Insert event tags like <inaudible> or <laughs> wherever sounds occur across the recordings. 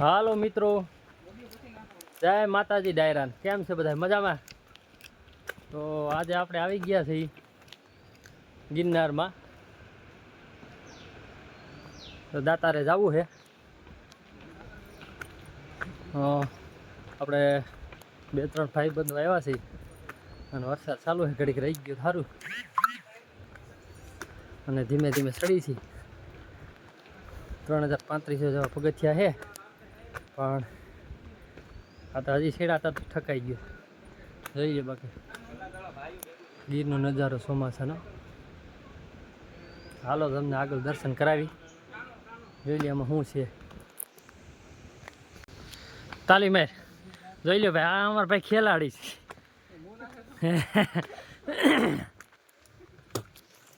હાલો મિત્રો. જય માતાજી ડાયરાન. કેમ છે બધા મજામાં? તો આજે આપણે આવી ગયા છીએ ગિરનારમાં. તો દાતારે જવું છે. આપણે બે ત્રણ ભાઈ બંધ આવ્યા છીએ. અને વરસાદ ચાલુ છે, ઘડીક રહી ગયો સારું. અને ધીમે ધીમે ચડી છીએ ત્રણ હજાર પાંત્રીસો જેવા પગથિયા છે. પણ આ તો હજી છેડાતા તો ઠકાઈ ગયો. જોઈએ બાકી. ગીરનો નજારો ચોમાસાનો. હાલો તમને આગળ દર્શન કરાવી. જોઈ લે આમાં શું છે. તાલીમેર. જોઈ લો ભાઈ, આ અમારા ભાઈ ખેલાડી છે. <laughs>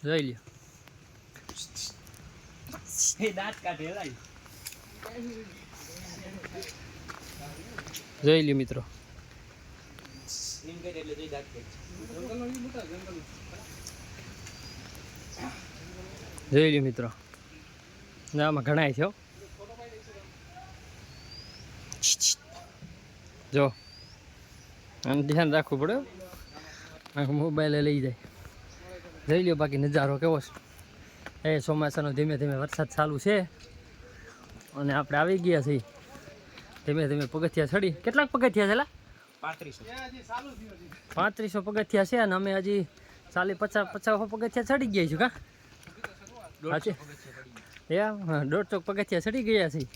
જોઈ લ્યો. જોઈ લ્યો મિત્રો. જોઈ લ્યો મિત્રો. ના આમાં ઘણાય છે હો. જો આમ ધ્યાન રાખવું પડે. મોબાઈલે લઈ જાય. જોઈ લ્યો બાકી નજારો કેવો છે. એ ચોમાસાનો ધીમે ધીમે વરસાદ ચાલુ છે. અને આપણે આવી ગયા છીએ. ધીમે ધીમે પગથિયા ચડી. કેટલાક પગથિયા છે પાંત્રીસો પાંત્રીસો પગથિયા છે અને અમે હજી ચાલી પચાસ પચાસ પગથિયા ચડી ગયા છું કા? હા દોઢસો પગથિયા ચડી ગયા છીએ.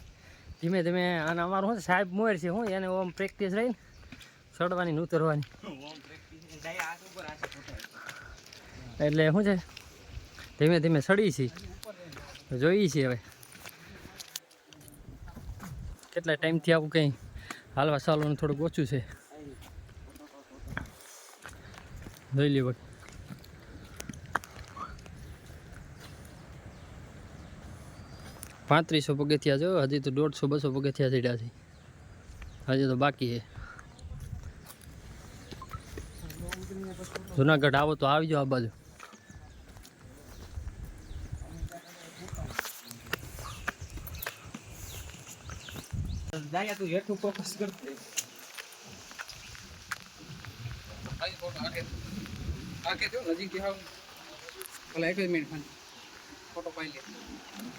ધીમે ધીમે અને અમારું શું સાહેબ મોર છે હું એને ઓમ પ્રેક્ટિસ રહીને ચડવાની ને ઉતરવાની. એટલે શું છે ધીમે ધીમે ચડી છે. જોઈએ છીએ હવે. કેટલા ટાઈમથી આવું કંઈ હાલવા ચાલવાનું થોડુંક ઓછું છે. જોઈ લ્યો બાકી પાંત્રીસો પગથિયા જો હજી તો દોઢસો, બસો પગથિયા ચડ્યા છે હજી તો બાકી છે. જુનાગઢ આવો તો આવજો આ બાજુ. તું હેઠું ફોકસ કર.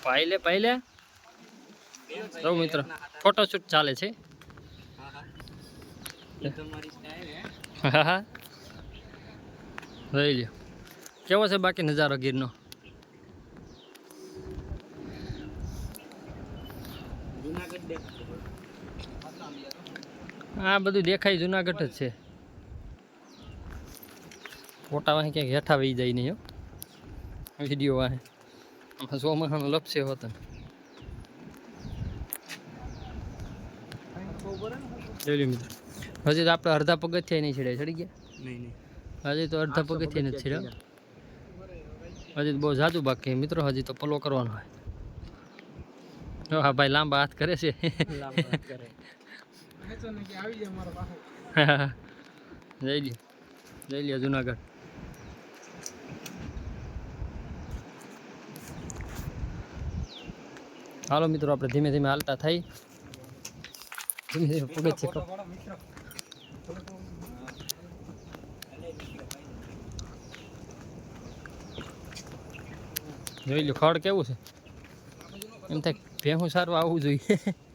પાયલે પાયલે જો મિત્ર ફોટોશૂટ ચાલે છે. હા હા. લઈ લ્યો. કેવો છે બાકી નજારો ગીરનો? આ બધું દેખાય જુનાગઢ જ છે. ફોટા વાંહી ક્યાંક હેઠા વહી જાય નહીં વીડિયો વાંહે. ચોમાસાનો લપસે હોત હજી તો આપણે અડધા પગથિયા નહીં છેડે. ચડી ગયા? હજી તો અડધા પગથિયા નથી છેડ્યા હજી તો બહુ જાજુ બાકી મિત્રો. હજી તો પલો કરવાનો હોય હા ભાઈ લાંબા હાથ કરે છે. <laughs> જઈ લે જુનાગઢ. હાલો મિત્રો, આપણે ધીમે ધીમે હાલતા થઈ. ધીમે ધીમે પગે છે જોઈ લો ખડ કેવું છે? એમ થાય ભેહું સારું આવવું જોઈએ. <laughs>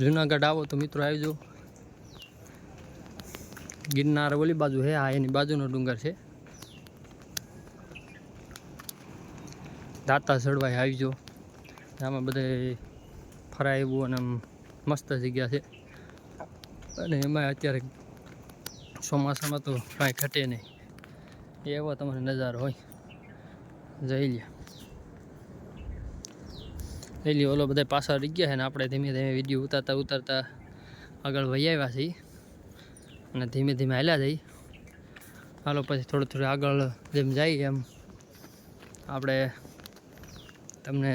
જુનાગઢ આવો તો મિત્રો આવજો ગિરનાર ઓલી બાજુ હે હા એની બાજુનો ડુંગર છે. દાતા ચડવાય આવજો આમાં બધે ફરાય એવું અને મસ્ત જગ્યા છે. અને એમાં અત્યારે ચોમાસામાં તો કાંઈ ઘટે નહીં. એવો તમારો નજારો હોય. જઈ લે જઈ લે ઓલો બધા પાછા રહી ગયા છે ને આપણે ધીમે ધીમે વીડિયો ઉતારતા ઉતારતા આગળ વહી આવ્યા છીએ. અને ધીમે ધીમે હાલ્યા જઈ હાલો, પછી થોડું થોડું આગળ જેમ જઈએ એમ આપણે તમને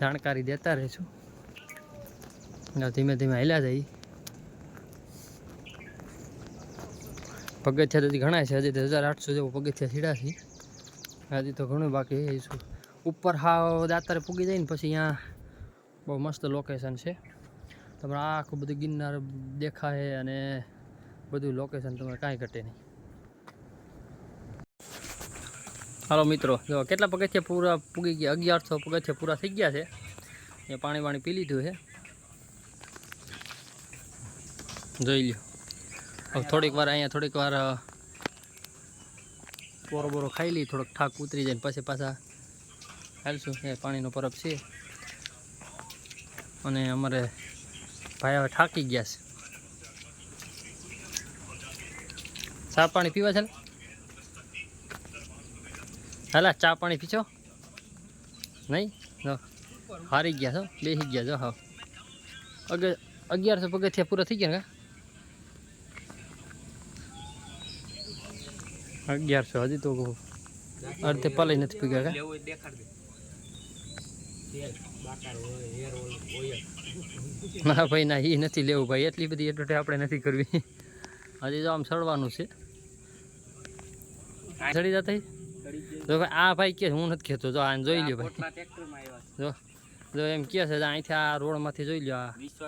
જાણકારી દેતા રહીશું. ધીમે ધીમે હાલ્યા જઈ પગથિયા તો ઘણા છે. હજી તો હજાર આઠસો જેવું પગથિયા સીડા છે. હજી તો ઘણું બાકી શું ઉપર હાવ દાતારે પૂગી જાય ને પછી અહીંયા બહુ મસ્ત લોકેશન છે. તમને આખું બધું ગિરનાર દેખાય અને બધું લોકેશન તમારે કાંઈ ઘટે નહીં. હાલો મિત્રો, જો કેટલા પગથિયા પૂરા પૂગી ગયા? અગિયારસો પગથિયા પૂરા થઈ ગયા છે. એ પાણી વાણી પી લીધું છે. જોઈ લ્યો. હવે થોડીક વાર અહીંયા થોડીક વાર બોરો બોરો ખાઈ લઈ થોડોક થાક ઉતરી જાય પછી પાછા હાલશું એ પાણીનો પરબ છે. અને અમારે ભાઈ હવે થાકી ગયા છે. ચા પાણી પીવા છે ને? હાલા, ચા પાણી પીછો નહીં? હારી ગયા છો બેસી ગયા છો, હા. અગ, અગિયારસો પગથિયા પૂરા થઈ ગયા ને અગિયારસો, હજી તો અડધે પલાઈ નથી પીગ્યા કા લેવું હોય દેખાડ દે તેલ બાકાર હોય હેર ઓઇલ ઓઇલ <laughs> ના ભાઈ ના એ નથી લેવું ભાઈ. એટલી બધી એડવર્ટાઈઝ આપણે નથી કરવી. હજી જો આમ સડવાનું છે. સડી જતા? જો ભાઈ આ ભાઈ કે હું નથી કહેતો જો આ જોઈ લ્યો ભાઈ. જો જો એમ કે છે અહીંથી આ રોડમાંથી જોઈ લ્યો આ. તો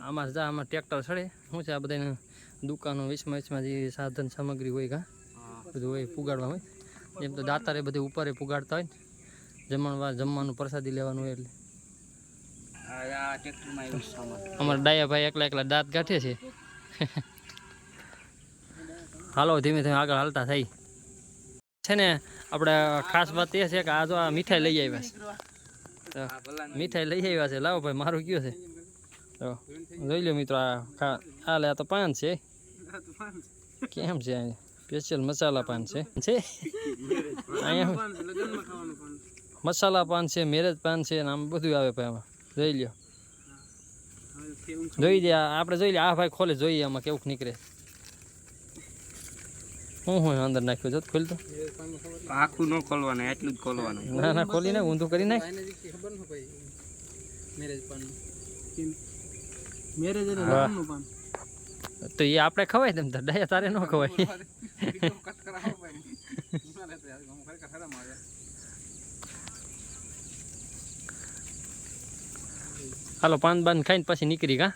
આમાં જા આમાં ટ્રેક્ટર સડે. શું છે આ બધાને દુકાનો વીસમાં વીસમાં જે સાધન સામગ્રી હોય કાં બધું હોય પુગાડવા હોય. એમ તો દાતારે બધે ઉપરે પુગાડતા હોય ને. જમણવાર જમવાનું પ્રસાદી લેવાનું એટલે. અમારા ડાયા ભાઈ એકલા એકલા દાંત ગાંઠે છે. હાલો ધીમે ધીમે આગળ હાલતા થઈ. છે ને આપણે ખાસ વાત એ છે કે આ જો આ મીઠાઈ લઈ આવ્યા છે. મીઠાઈ લઈ આવ્યા છે. લાવો ભાઈ મારું કયું છે? તો જોઈ લો મિત્રો આ આ લે આ તો પાન છે. કેમ છે સ્પેશિયલ મસાલા પાન છે. છે? <laughs> અહીંયા મસાલા પાન છે મેરેજ પાન છે ને આમ બધું આવે ભાઈ આમાં. જોઈ લ્યો. જોઈ દે આપણે જોઈ લે આ ભાઈ ખોલે જોઈએ આમાં કેવું નીકળે. હું હું અંદર નાખ્યું ખોલ તો. આખું ન ખોલવાનું એટલું જ ખોલવાનું. ના ના ખોલી નાખ ઊંધું કરી નાખ. તો એ આપણે ખવાય તેમ તો ડાયા તારે ન ખવાય. <laughs> હાલો પાન બાન ખાઈને પછી નીકળી કા?